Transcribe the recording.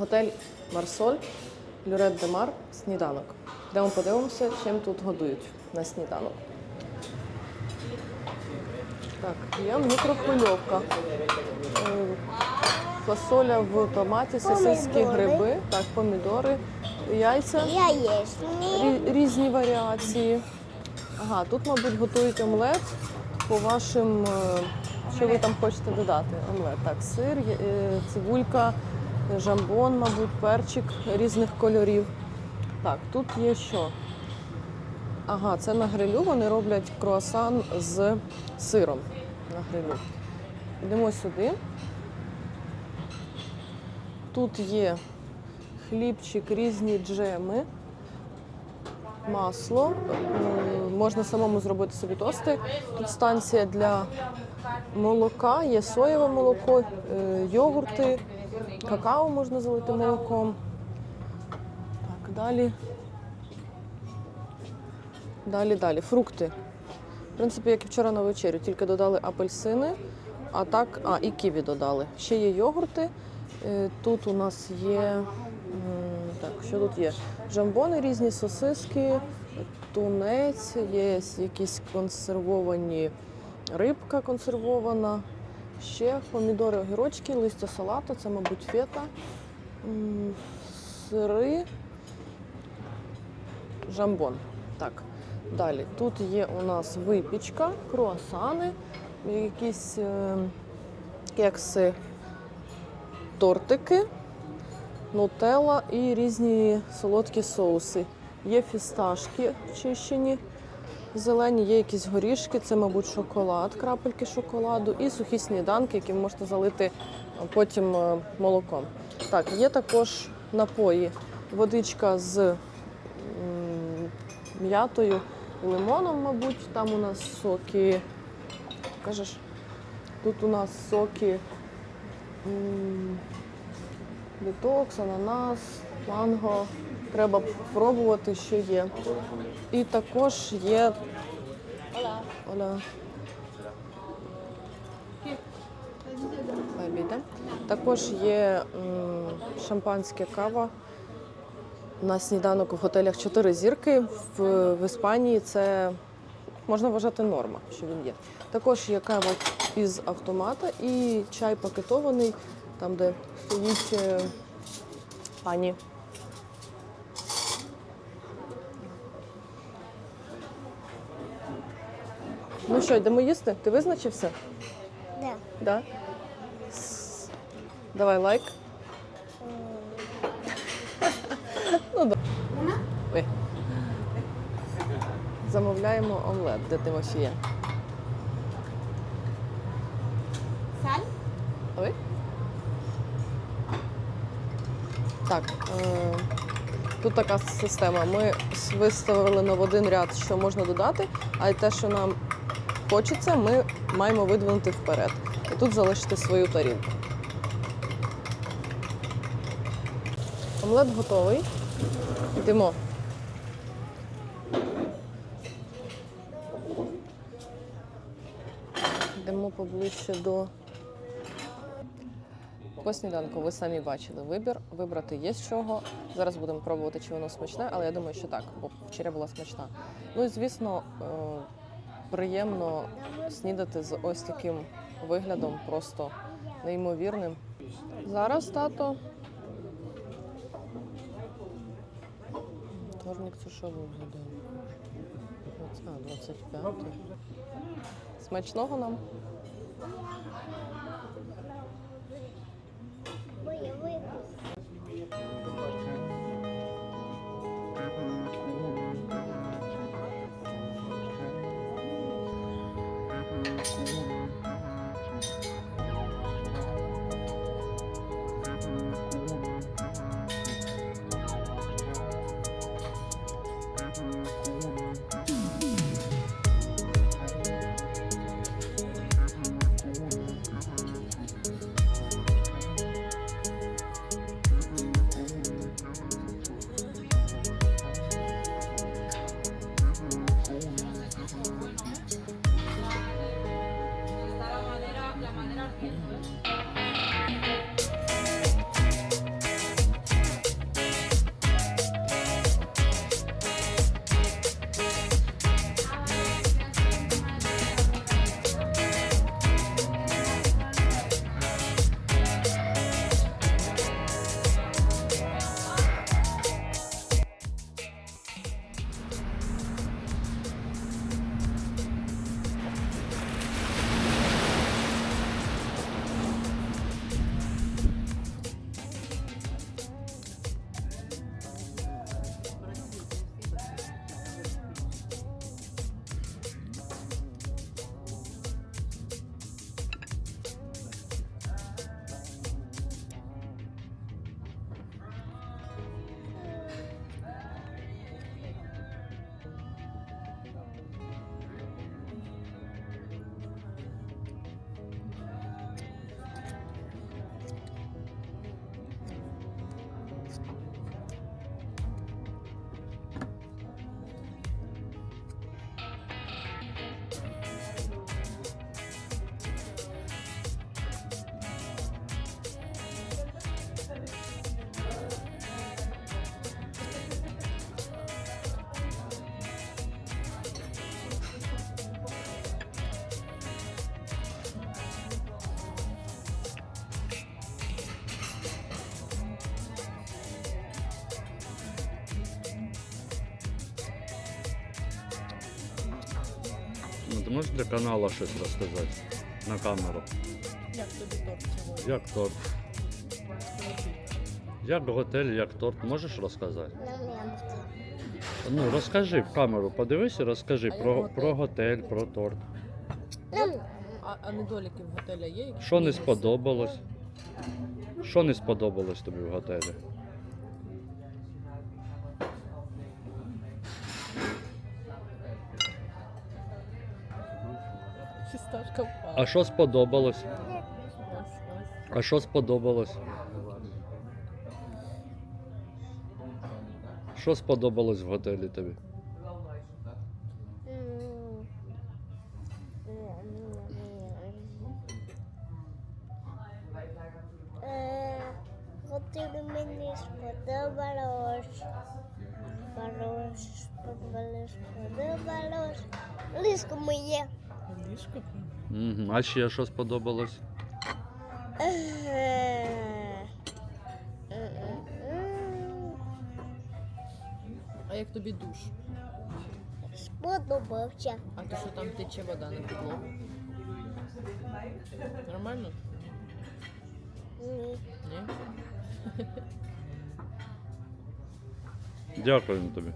Готель Марсоль, Люрет де Мар, сніданок. Йдемо подивимося, чим тут годують на сніданок. Так, є мікрохвильовка. Е, Фасоля в томаті, сосиски, гриби, так, помідори, яйця, рі- різні варіації. Ага, тут, мабуть, готують омлет по вашим, е, що ви там хочете додати. Омлет. Так, сир, є- е, цибулька, жамбон, мабуть, перчик різних кольорів. Так, тут є що? Ага, це на грилю вони роблять круасан з сиром на грилю. Йдемо сюди. Тут є хлібчик, різні джеми, масло. Можна самому зробити собі тости. Тут станція для молока, є соєве молоко, е, йогурти, какао можна залити молоком. Так, далі. Далі, далі. Фрукти. В принципі, як і вчора на вечерю, тільки додали апельсини, а так, а, і ківі додали. Ще є йогурти. Е, Тут у нас є. Так, що тут є? Жамбони різні, сосиски, тунець, є якісь консервовані рибка консервована, ще помідори, огірочки, листя салату, це, мабуть, фета, сири, жамбон. Так, далі. Тут є у нас випічка, круасани, якісь е, кекси, тортики, нутелла і різні солодкі соуси. Є фісташки чищені, зелені, є якісь горішки, це, мабуть, шоколад, крапельки шоколаду і сухі сніданки, які ви можете залити потім е, молоком. Так, є також напої, водичка з м'ятою лимоном, мабуть. Там у нас соки. Кажеш, тут у нас соки детокс, ананас, манго. Треба пробувати, що є. І також є. Оля. Також є шампанське кава на сніданок в готелях 4 зірки. В, в Іспанії це можна вважати норма, що він є. Також є кава із автомата і чай пакетований, там, де стоїть е, пані. Ну що, йдемо їсти? Ти визначився? Да. Да? С- Давай лайк. ну, да. Ой. Замовляємо омлет для Тимофія. Саль? Ой. Так. Е- тут така система. Ми с- виставили на в один ряд, що можна додати, а й те, що нам хочеться, ми маємо видвинути вперед. І тут залишити свою тарілку. Омлет готовий. Йдемо. Йдемо поближче до по сніданку. Ви самі бачили вибір. Вибрати є з чого. Зараз будемо пробувати, чи воно смачне, але я думаю, що так, бо вчора була смачна. Ну і звісно, е, приємно снідати з ось таким виглядом, просто неймовірним. Зараз тато. Вторник був за? А, 25. Смачного нам. Ну, ти можеш для каналу щось розказати на камеру? Як тобі торт сьогодні? Як торт? Як готель, як торт, можеш розказати? Ну, розкажи в камеру, подивись і розкажи А про, готель? про готель, про торт. А, а недоліки в готеля є? Що не сподобалось? Що не сподобалось тобі в готелі? Фісташка впала. А що сподобалось? Ось, ось. А що сподобалось? Що сподобалось в готелі тобі? Е, Готель мені сподобалось. Сподобалось, сподобалось, сподобалось. Лиско моє. Ліжко. Угу. А ще що сподобалось? А як тобі душ? Сподобався. А то що там тече вода на підлогу? Нормально? Ні. Ні? Дякую тобі.